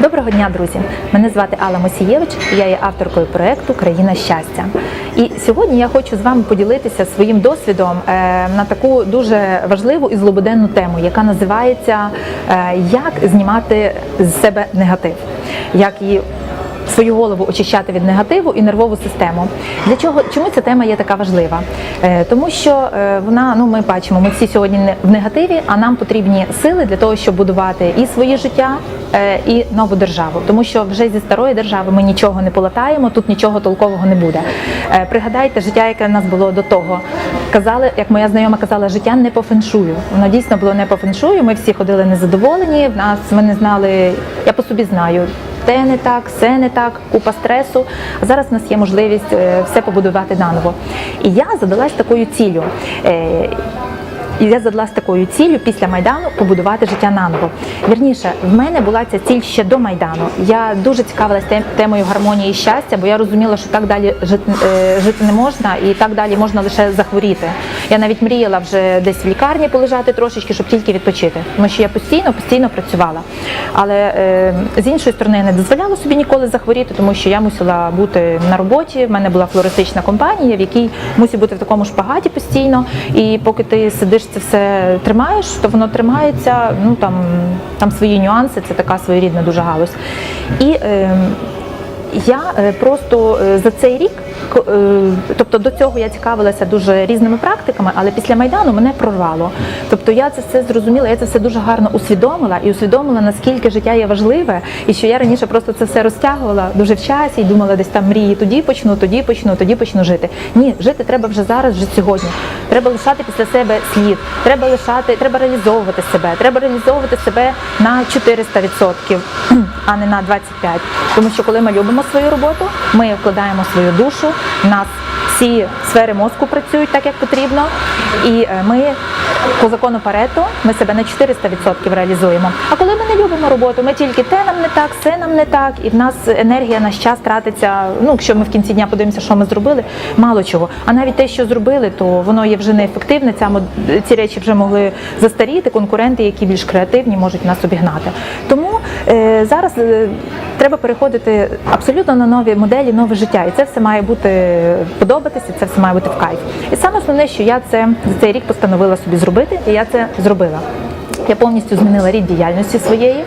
Доброго дня, друзі! Мене звати Алла Мосієвич, і я є авторкою проекту Країна щастя. І сьогодні я хочу з вами поділитися своїм досвідом е, на таку дуже важливу і злободенну тему, яка називається е, Як знімати з себе негатив, як її свою голову очищати від негативу і нервову систему. Для чого чому ця тема є така важлива? Е, тому що е, вона, ну ми бачимо, ми всі сьогодні в негативі, а нам потрібні сили для того, щоб будувати і своє життя, е, і нову державу. Тому що вже зі старої держави ми нічого не полатаємо, тут нічого толкового не буде. Пригадайте життя, яке в нас було до того. Казали, як моя знайома казала, життя не по феншую. Воно дійсно було не по феншую. Ми всі ходили незадоволені. В нас ми не знали, я по собі знаю те не так, все не так, купа стресу. Зараз в нас є можливість е, все побудувати наново. І я задалась такою ціллю. І я задалась такою ціллю після майдану побудувати життя наново. Вірніше, в мене була ця ціль ще до майдану. Я дуже цікавилась тем- темою гармонії і щастя, бо я розуміла, що так далі жити, е, жити не можна, і так далі можна лише захворіти. Я навіть мріяла вже десь в лікарні полежати трошечки, щоб тільки відпочити, тому що я постійно, постійно працювала. Але е, з іншої сторони я не дозволяла собі ніколи захворіти, тому що я мусила бути на роботі. В мене була флористична компанія, в якій мусить бути в такому шпагаті постійно. І поки ти сидиш це все тримаєш, то воно тримається. Ну там, там свої нюанси, це така своєрідна дуже галузь. І е, я просто е, за цей рік, тобто до цього я цікавилася дуже різними практиками, але після майдану мене прорвало. Тобто я це все зрозуміла, я це все дуже гарно усвідомила і усвідомила, наскільки життя є важливе, і що я раніше просто це все розтягувала дуже в часі і думала, десь там мрії тоді почну, тоді почну, тоді почну жити. Ні, жити треба вже зараз, вже сьогодні. Треба лишати після себе слід, треба лишати, треба реалізовувати себе, треба реалізовувати себе на 400%, а не на 25%. Тому що коли ми любимо свою роботу, ми вкладаємо свою душу, нас всі сфери мозку працюють так, як потрібно, і е, ми по закону Парето ми себе на 400% реалізуємо. А коли ми не любимо роботу, ми тільки те нам не так, все нам не так, і в нас енергія, наш час тратиться. Ну, якщо ми в кінці дня подивимося, що ми зробили, мало чого. А навіть те, що зробили, то воно є вже неефективне. Ця ці речі вже могли застаріти. Конкуренти, які більш креативні, можуть нас обігнати. Тому е, зараз е, треба переходити абсолютно на нові моделі, нове життя, і це все має бути подобатися, це все має бути в кайф. І саме основне, що я це за цей рік постановила собі зробити, і я це зробила. Я повністю змінила рід діяльності своєї,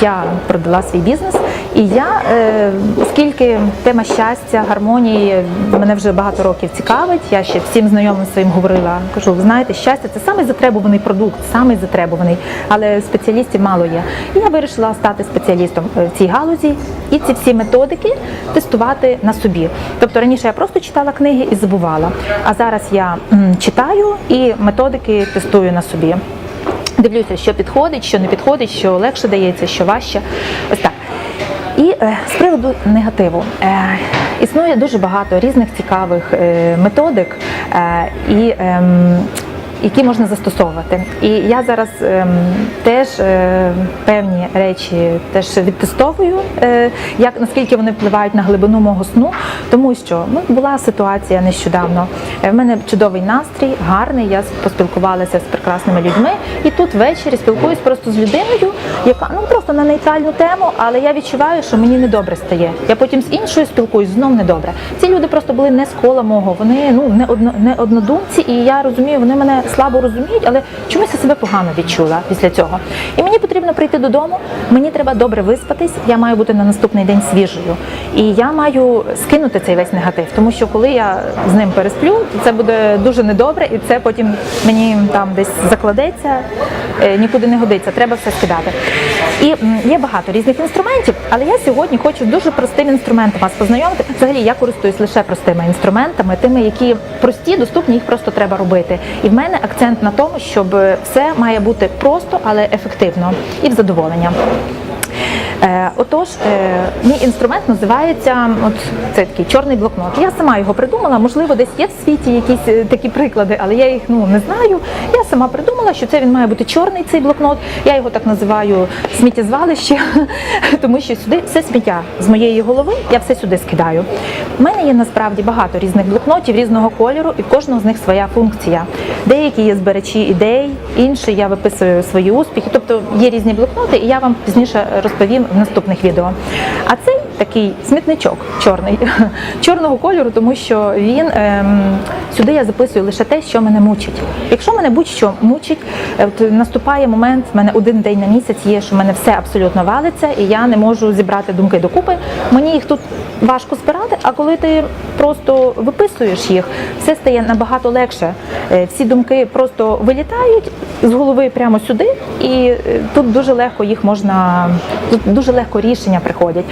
я продала свій бізнес, і я, е, оскільки тема щастя, гармонії мене вже багато років цікавить, я ще всім знайомим своїм говорила, кажу, ви знаєте, щастя це самий затребуваний продукт, самий затребуваний, але спеціалістів мало є. І я вирішила стати спеціалістом е, в цій галузі і ці всі методики тестувати на собі. Тобто раніше я просто читала книги і забувала. А зараз я читаю і методики тестую на собі. Дивлюся, що підходить, що не підходить, що легше дається, що важче. Ось так. І е, з приводу негативу е, існує дуже багато різних цікавих е, методик, і, ем, які можна застосовувати. І я зараз ем, теж певні речі теж відтестовую, як наскільки вони впливають на глибину мого сну, тому що ну, була ситуація нещодавно. В мене чудовий настрій, гарний. Я поспілкувалася з прекрасними людьми, і тут ввечері спілкуюсь просто з людиною, яка ну просто на нейтральну тему, але я відчуваю, що мені недобре стає. Я потім з іншою спілкуюсь, знов недобре. Ці люди просто були не з кола мого, вони ну не одно не однодумці, і я розумію, вони мене слабо розуміють, але чомусь я себе погано відчула після цього. І мені потрібно прийти додому. Мені треба добре виспатись. Я маю бути на наступний день свіжою. І я маю скинути цей весь негатив, тому що коли я з ним пересплю, це буде дуже недобре, і це потім мені там десь закладеться, е, нікуди не годиться. Треба все скидати. І є багато різних інструментів, але я сьогодні хочу дуже простим інструментом вас познайомити. Взагалі я користуюсь лише простими інструментами, тими, які прості, доступні, їх просто треба робити. І в мене акцент на тому, щоб все має бути просто, але ефективно і в задоволення. Е, отож, е, мій інструмент називається от це такий чорний блокнот. Я сама його придумала. Можливо, десь є в світі якісь е, такі приклади, але я їх ну не знаю. Я сама придумала, що це він має бути чорний цей блокнот. Я його так називаю сміттєзвалище, тому що сюди все сміття з моєї голови, я все сюди скидаю. У мене є насправді багато різних блокнотів різного кольору, і в кожного з них своя функція. Деякі є збирачі ідей, інші я виписую свої успіхи. Тобто є різні блокноти, і я вам пізніше розповім в наступних відео. А цей такий смітничок чорний, чорного кольору, тому що він ем, сюди я записую лише те, що мене мучить. Якщо мене будь-що мучить, е, от наступає момент, в мене один день на місяць є, що в мене все абсолютно валиться, і я не можу зібрати думки докупи. Мені їх тут важко збирати, а коли ти просто виписуєш їх, все стає набагато легше. Е, Всі думки просто вилітають з голови прямо сюди, і е, тут дуже легко їх можна, тут дуже легко рішення приходять.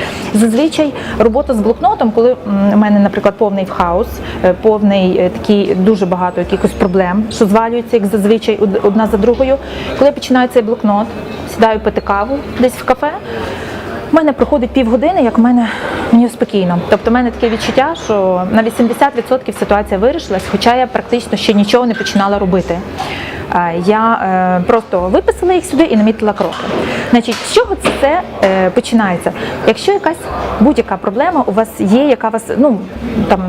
Зазвичай робота з блокнотом, коли у мене, наприклад, повний хаос, е, повний е, такий дуже багато якихось проблем, що звалюються, як зазвичай одна за другою. Коли я починаю цей блокнот, сідаю пити каву десь в кафе. У мене проходить півгодини, як в мене мені спокійно. Тобто, в мене таке відчуття, що на 80% ситуація вирішилась, хоча я практично ще нічого не починала робити. Е, Я е, просто виписала їх сюди і намітила кроки. Значить, з чого це все е, починається? Якщо якась будь-яка проблема у вас є, яка вас ну там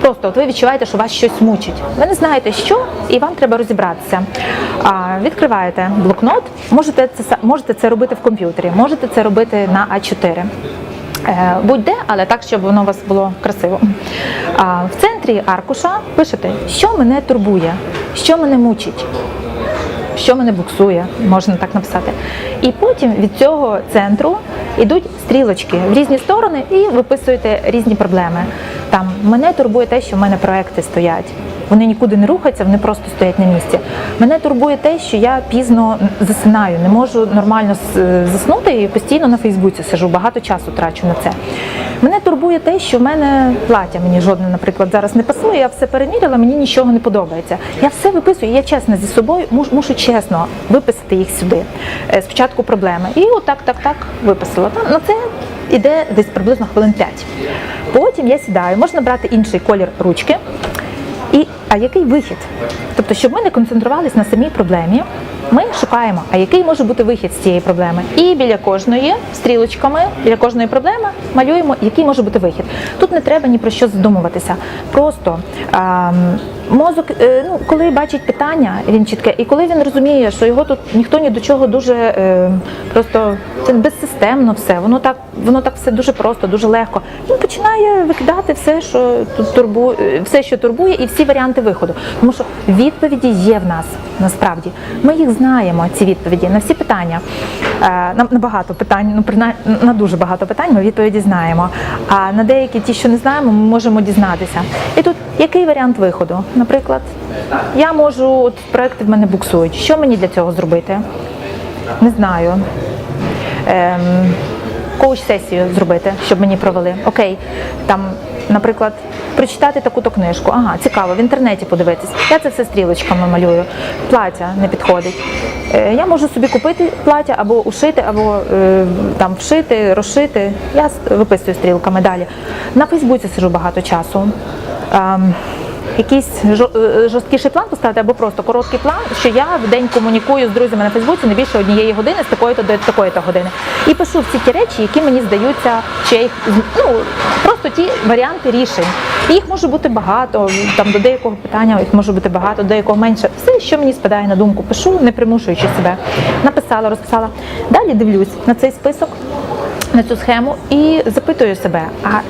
просто от ви відчуваєте, що вас щось мучить. Ви не знаєте, що, і вам треба розібратися. Відкриваєте блокнот, можете це можете це робити в комп'ютері, можете це робити на А4. Е, Будь-де, але так, щоб воно у вас було красиво. В центрі аркуша пишете, що мене турбує, що мене мучить, що мене буксує, можна так написати. І потім від цього центру йдуть стрілочки в різні сторони і виписуєте різні проблеми. Там мене турбує те, що в мене проекти стоять. Вони нікуди не рухаються, вони просто стоять на місці. Мене турбує те, що я пізно засинаю, не можу нормально заснути і постійно на Фейсбуці сижу, багато часу трачу на це. Мене турбує те, що в мене плаття мені жодне, наприклад, зараз не пасує. Я все переміряла, мені нічого не подобається. Я все виписую, я чесна зі собою, мушу чесно виписати їх сюди. Е, Спочатку проблеми. І отак, так, так виписала. На це йде десь приблизно хвилин 5. Потім я сідаю, можна брати інший колір ручки. І а який вихід? Тобто, щоб ми не концентрувалися на самій проблемі, ми шукаємо, а який може бути вихід з цієї проблеми. І біля кожної стрілочками, біля кожної проблеми малюємо, який може бути вихід. Тут не треба ні про що задумуватися. Просто а, мозок, е, ну, коли бачить питання, він чітке, і коли він розуміє, що його тут ніхто ні до чого дуже е, просто це безсистемно все, воно так, воно так все дуже просто, дуже легко. Він починає викидати все, що турбує, все, що турбує, і всі варіанти виходу. Тому що відповіді є в нас насправді. Ми їх знаємо, ці відповіді на всі питання. Е, На, багато питань, ну принаймні на дуже багато питань ми відповіді знаємо. А на деякі ті, що не знаємо, ми можемо дізнатися. І тут який варіант виходу? Наприклад, я можу, от проекти в мене буксують. Що мені для цього зробити? Не знаю. Ем, коуч-сесію зробити, щоб мені провели. Окей, там, наприклад, прочитати таку-то книжку. Ага, цікаво, в інтернеті подивитись. Я це все стрілочками малюю. Плаття не підходить. Е, я можу собі купити плаття або ушити, або е, там вшити, розшити. Я виписую стрілками далі. На Фейсбуці сижу багато часу. Якийсь жо- е, жорсткіший план поставити або просто короткий план, що я в день комунікую з друзями на Фейсбуці не більше однієї години з такої-то до такої-то години. І пишу всі ті речі, які мені здаються, чи їх ну просто ті варіанти рішень. І їх може бути багато. Там до деякого питання їх може бути багато, до якого менше. Все, що мені спадає на думку, пишу, не примушуючи себе. Написала, розписала. Далі дивлюсь на цей список, на цю схему і запитую себе. а е,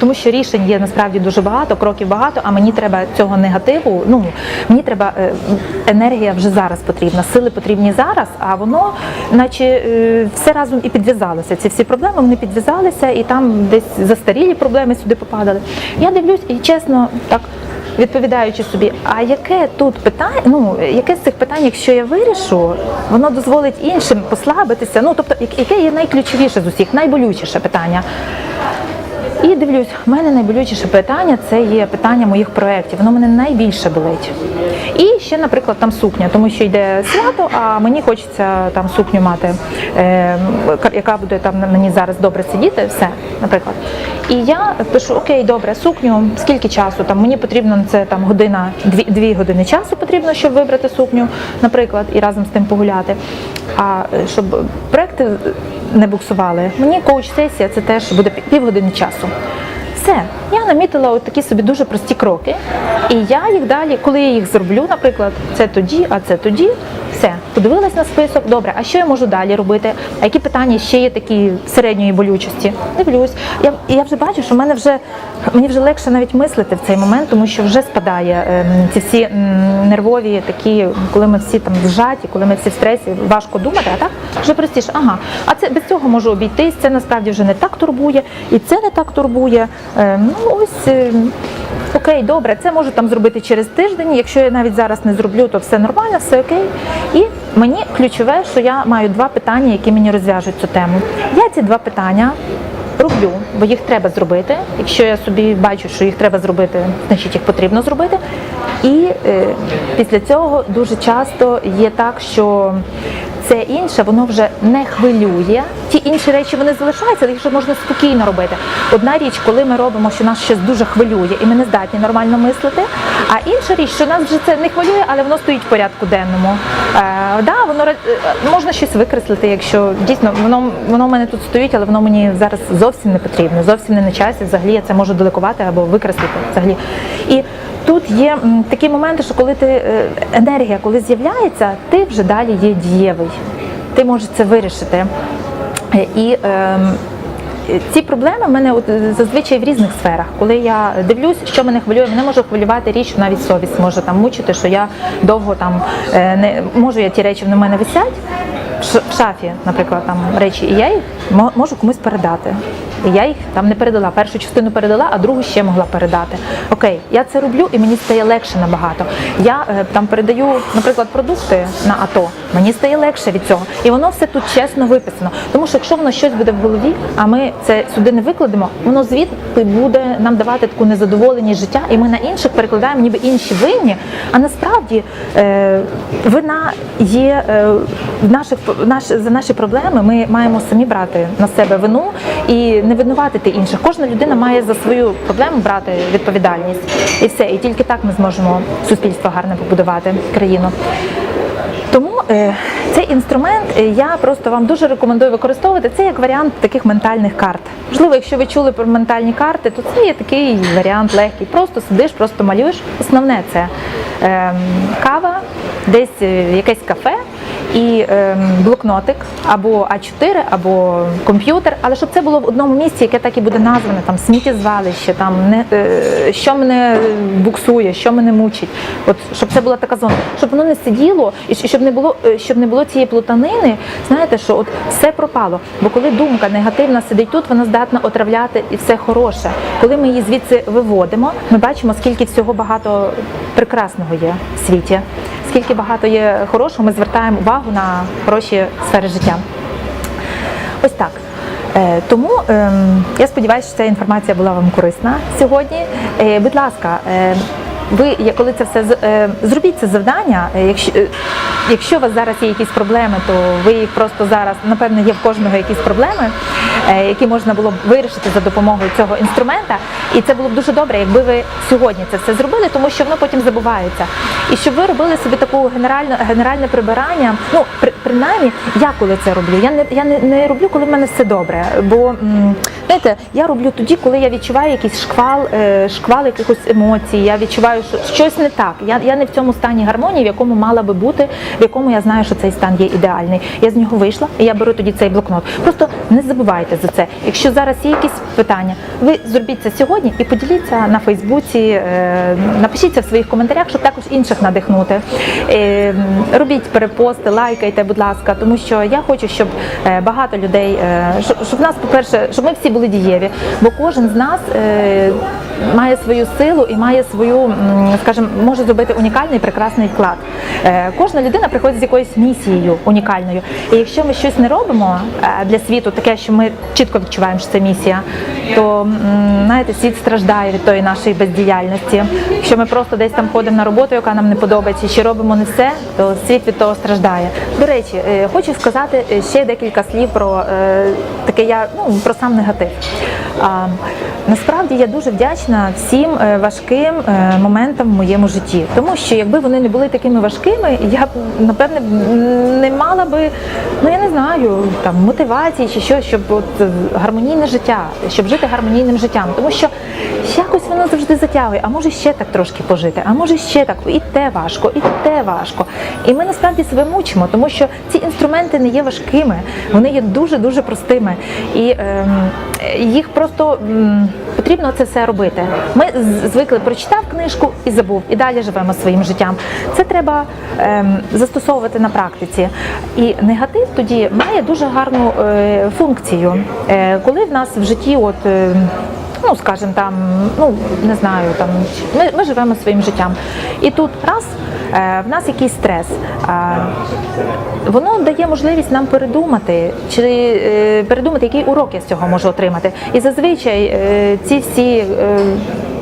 тому що рішень є насправді дуже багато, кроків багато, а мені треба цього негативу. Ну мені треба е, енергія вже зараз потрібна, сили потрібні зараз, а воно, наче е, все разом і підв'язалося. Ці всі проблеми вони підв'язалися, і там десь застарілі проблеми сюди попадали. Я дивлюсь і чесно так. Відповідаючи собі, а яке тут питання, ну яке з цих питань, якщо я вирішу, воно дозволить іншим послабитися. Ну тобто, як- яке є найключовіше з усіх, найболючіше питання. І дивлюсь, в мене найболючіше питання це є питання моїх проєктів. Воно мене найбільше болить. І ще, наприклад, там сукня, тому що йде свято, а мені хочеться там сукню мати, е, яка буде там на мені зараз добре сидіти, все, наприклад. І я пишу: Окей, добре, сукню, скільки часу? Там мені потрібно це там година, дві, дві години часу потрібно, щоб вибрати сукню, наприклад, і разом з тим погуляти. А щоб проекти не буксували, мені коуч-сесія це теж буде півгодини часу. Все, я намітила от такі собі дуже прості кроки, і я їх далі, коли я їх зроблю, наприклад, це тоді, а це тоді. Все, подивилась на список. Добре, а що я можу далі робити? А які питання ще є такі середньої болючості? Дивлюсь. Я я вже бачу, що в мене вже мені вже легше навіть мислити в цей момент, тому що вже спадає ем, ці всі нервові такі, коли ми всі там зжаті, коли ми всі в стресі, важко думати, а так вже простіше. Ага, а це без цього можу обійтись. Це насправді вже не так турбує, і це не так турбує. Ем, ну ось. ем, Окей, добре, це можу там зробити через тиждень. Якщо я навіть зараз не зроблю, то все нормально, все окей. І мені ключове, що я маю два питання, які мені розв'яжуть цю тему. Я ці два питання роблю, бо їх треба зробити. Якщо я собі бачу, що їх треба зробити, значить їх потрібно зробити. І е, після цього дуже часто є так, що це інше, воно вже не хвилює. Ті інші речі вони залишаються, їх вже можна спокійно робити. Одна річ, коли ми робимо, що нас щось дуже хвилює, і ми не здатні нормально мислити. А інша річ, що нас вже це не хвилює, але воно стоїть в порядку денному. Е, да, воно е, можна щось викреслити, якщо дійсно воно воно в мене тут стоїть, але воно мені зараз зовсім не потрібно, зовсім не на часі. Взагалі я це можу деликувати або викреслити. Взагалі. І тут є такі моменти, що коли ти е, енергія, коли з'являється, ти вже далі є дієвий. Ти можеш це вирішити. Е, І ем, ці проблеми в мене от е, зазвичай в різних сферах. Коли я дивлюсь, що мене хвилює, мене може хвилювати річ, навіть совість може там мучити, що я довго там е, не можу я ті речі в мене висять шафі, наприклад, там речі, і я їх мо- можу комусь передати. І я їх там не передала. Першу частину передала, а другу ще могла передати. Окей, я це роблю, і мені стає легше набагато. Я е, там передаю, наприклад, продукти на АТО. Мені стає легше від цього. І воно все тут чесно виписано. Тому що якщо воно щось буде в голові, а ми це сюди не викладемо, воно звідти буде нам давати таку незадоволеність життя, і ми на інших перекладаємо, ніби інші винні. А насправді е, вина є е, в наших наш, за наші проблеми. Ми маємо самі брати на себе вину і не винуватити інших. Кожна людина має за свою проблему брати відповідальність. І все. І тільки так ми зможемо суспільство гарне побудувати країну. Тому е, цей інструмент е, я просто вам дуже рекомендую використовувати. Це як варіант таких ментальних карт. Можливо, якщо ви чули про ментальні карти, то це є такий варіант легкий. Просто сидиш, просто малюєш. Основне це е, кава, десь е, якесь кафе і е, блокнотик або А4, або комп'ютер, але щоб це було в одному місці, яке так і буде назване, там сміттєзвалище, там не е, що мене буксує, що мене мучить. От щоб це була така зона, щоб воно не сиділо, і щоб не було, е, щоб не було цієї плутанини. Знаєте, що от все пропало. Бо коли думка негативна сидить тут, вона здатна отравляти і все хороше. Коли ми її звідси виводимо, ми бачимо, скільки всього багато прекрасного є в світі, скільки багато є хорошого, ми звертаємо увагу на хороші сфери життя. Ось так. Е, Тому ем, я сподіваюся, що ця інформація була вам корисна сьогодні. Е, Будь ласка, е, ви коли це все е, зробіть це завдання. е, Якщо е, якщо у вас зараз є якісь проблеми, то ви їх просто зараз напевно є в кожного якісь проблеми, які можна було б вирішити за допомогою цього інструмента. І це було б дуже добре, якби ви сьогодні це все зробили, тому що воно потім забувається. І щоб ви робили собі таку генеральну генеральне прибирання. Ну при, принаймні, я коли це роблю. Я не я не, не роблю, коли в мене все добре. Бо знаєте, я роблю тоді, коли я відчуваю якийсь шквал, шквал якихось емоцій. Я відчуваю, що щось не так. Я, я не в цьому стані гармонії, в якому мала би бути, в якому я знаю, що цей стан є ідеальний. Я з нього вийшла, і я беру тоді цей блокнот. Просто не забувайте за це. Якщо зараз є якісь питання, ви зробіть це сьогодні і поділіться на Фейсбуці, е, напишіться в своїх коментарях, щоб також інших надихнути. Е, Робіть перепости, лайкайте, будь ласка, тому що я хочу, щоб е, багато людей, щоб, нас, по-перше, щоб ми всі були дієві, бо кожен з нас має свою силу і має свою скажімо, може зробити унікальний прекрасний вклад. Е, Кожна людина приходить з якоюсь місією унікальною. І якщо ми щось не робимо е, для світу, таке, що ми чітко відчуваємо, що це місія, то знаєте, світ страждає від тої нашої бездіяльності. Якщо ми просто десь там ходимо на роботу, яка нам не подобається, ще робимо не все, то світ від того страждає. До речі, е, хочу сказати ще декілька слів про таке я ну про сам негатив. Насправді я дуже вдячна всім е, важким е, моментам в моєму житті, тому що якби вони не були такими важкими, я б напевне не мала би, ну я не знаю, там мотивації чи що, щоб от е, гармонійне життя, щоб жити гармонійним життям, тому що якось воно завжди затягує. А може ще так трошки пожити, а може ще так, і те важко, і те важко. І ми насправді себе мучимо, тому що ці інструменти не є важкими, вони є дуже дуже простими. І ем, їх просто м, потрібно це все робити. Ми звикли прочитав книжку і забув, і далі живемо своїм життям. Це треба ем, застосовувати на практиці. І негатив тоді має дуже гарну е, функцію. Е, коли в нас в житті, от. Е, Ну, скажімо, там, ну не знаю, там ми, ми живемо своїм життям. І тут раз е, в нас якийсь стрес. А, воно дає можливість нам передумати, чи е, передумати, який урок я з цього можу отримати. І зазвичай е, ці всі е,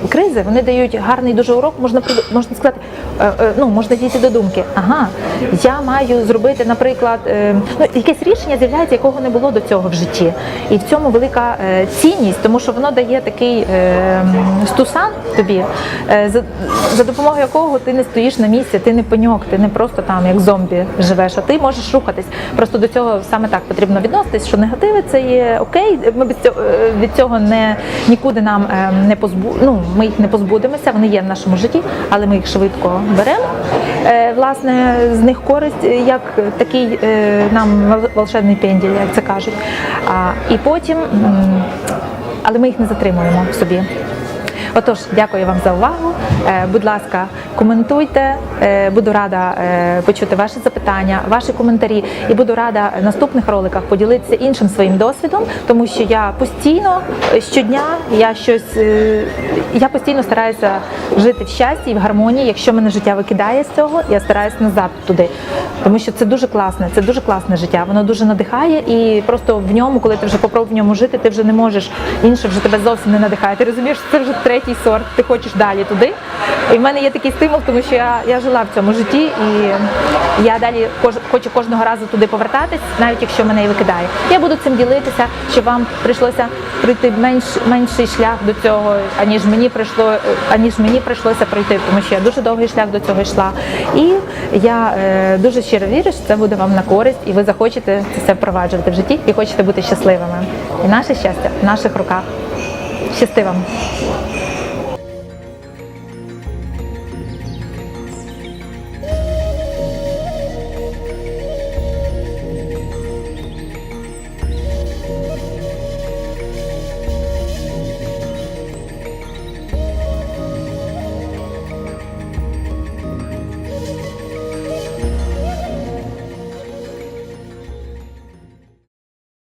кризи вони дають гарний дуже урок. Можна можна сказати, е, е, ну можна дійти до думки. Ага, я маю зробити, наприклад, е, ну якесь рішення з'являється, якого не було до цього в житті. І в цьому велика цінність, тому що воно дає такий стусан тобі, за, допомогою якого ти не стоїш на місці, ти не пеньок, ти не просто там як зомбі живеш, а ти можеш рухатись. Просто до цього саме так потрібно відноситись, що негативи це є окей. Ми від цього не нікуди нам не позбу... ну, ми їх не позбудемося, вони є в нашому житті, але ми їх швидко беремо. Е, Власне, з них користь е, як такий е, нам вол- волшебний пенділь, як це кажуть. А, і потім, але ми їх не затримуємо в собі. Отож, дякую вам за увагу. Е, Будь ласка, коментуйте. Е, Буду рада е, почути ваші запитання, ваші коментарі, і буду рада в наступних роликах поділитися іншим своїм досвідом, тому що я постійно щодня я щось я постійно стараюся жити в щасті і в гармонії. Якщо мене життя викидає з цього, я стараюся назад туди, тому що це дуже класне, це дуже класне життя. Воно дуже надихає, і просто в ньому, коли ти вже попробував в ньому жити, ти вже не можеш інше вже тебе зовсім не надихає. Ти розумієш, це вже третій сорт. Ти хочеш далі туди. І в мене є такий стимул, тому що я, я жила в цьому житті, і я далі кож, хочу кожного разу туди повертатись, навіть якщо мене і викидає. Я буду цим ділитися, щоб вам прийшлося пройти менш менший шлях до цього, аніж мені прийшло, аніж мені прийшлося пройти, тому що я дуже довгий шлях до цього йшла. І я е, дуже щиро вірю, що це буде вам на користь, і ви захочете це все впроваджувати в житті і хочете бути щасливими. І наше щастя в наших руках. Щасти вам!